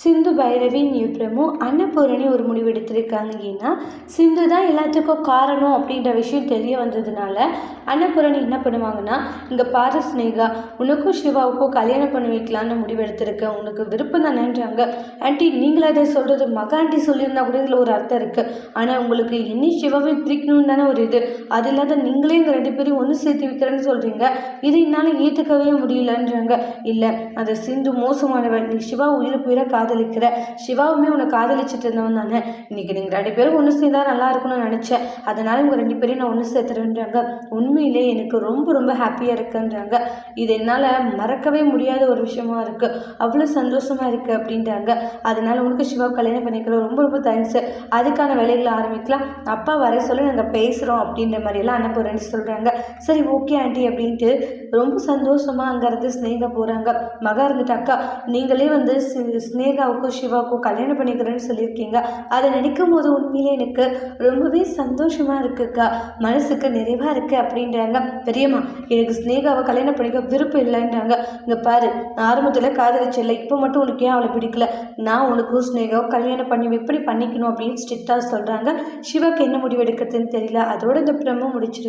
சிந்து பைரவி நியூப்ரமும் அன்னபூரணி ஒரு முடிவு எடுத்திருக்காங்க ஏன்னா சிந்து தான் எல்லாத்துக்கும் காரணம் அப்படின்ற விஷயம் தெரிய வந்ததுனால அன்னபூரணி என்ன பண்ணுவாங்கன்னா இங்கே பாரு ஸ்னேகா உனக்கும் சிவாவுக்கும் கல்யாணம் பண்ணி வைக்கலான்னு முடிவு எடுத்திருக்கேன் உனக்கு விருப்பம் தானேன்றாங்க. ஆண்டி நீங்களே அதை சொல்கிறது மக ஆண்டி சொல்லியிருந்தா கூட இதில் ஒரு அர்த்தம் இருக்குது ஆனால் உங்களுக்கு என்ன சிவாவை பிரிக்கணும்னு தானே ஒரு இது. அது இல்லாத நீங்களே இங்கே ரெண்டு பேரும் ஒன்று சேர்த்து வைக்கிறேன்னு சொல்கிறீங்க இதை என்னால் ஏற்றுக்கவே முடியலன்றாங்க. இல்லை அந்த சிந்து மோசமானவன். நீ சிவா உயிர் உயிரை காதலிக்கிற. சிவாவுமே உன்னை காதலிச்சிட்டு இருந்தவன் தானே. இன்னைக்கு நீங்கள் ரெண்டு பேரும் ஒன்று சேர்ந்தா நல்லா இருக்கும்னு நினச்சேன். அதனால் உங்கள் ரெண்டு பேரையும் நான் ஒன்று சேர்த்துறேன்றாங்க. உண்மையிலே எனக்கு ரொம்ப ரொம்ப ஹாப்பியாக இருக்குன்றாங்க. இது என்னால் மறக்கவே முடியாத ஒரு விஷயமா இருக்குது அவ்வளோ சந்தோஷமாக இருக்குது அப்படின்றாங்க. அதனால் உனக்கு சிவா கல்யாணம் பண்ணிக்கிறோம் ரொம்ப ரொம்ப தேங்க்ஸ் அதுக்கான வேலைகளை ஆரம்பிக்கலாம். அப்பா வர சொல்லி நாங்கள் பேசுகிறோம் அப்படின்ற மாதிரியெல்லாம் அனுப்புறேன்னு சொல்கிறாங்க சரி ஓகே ஆண்டி அப்படின்ட்டு ரொம்ப சந்தோஷமாக அங்கேருந்து ஸ்னேகா போகிறாங்க மகா இருந்துட்டு அக்கா நீங்களே வந்து ஸ்னே ஸ்னேகாவுக்கும் சிவாவுக்கும் கல்யாணம் பண்ணிக்கிறேன்னு சொல்லியிருக்கீங்க. அதை நினைக்கும் போது உண்மையிலே எனக்கு ரொம்பவே சந்தோஷமாக இருக்குக்கா. மனசுக்கு நிறைவாக இருக்குது அப்படின்றாங்க. பெரியம்மா எனக்கு ஸ்னேகாவை கல்யாணம் பண்ணிக்க விருப்பம் இல்லைன்றாங்க. இங்கே பாரு ஆரம்பத்தில் காதலிச்சில்ல இப்போ மட்டும் உனக்கு ஏன் அவளை பிடிக்கல? நான் உனக்கும் ஸ்னேகாவை கல்யாணம் பண்ணி எப்படி பண்ணிக்கணும் அப்படின்னு ஸ்ட்ரிக்டாக சொல்கிறாங்க சிவாக்கு என்ன முடிவு எடுக்கிறதுன்னு தெரியல. அதோட இந்த பிரம்ம முடிச்சிருக்கு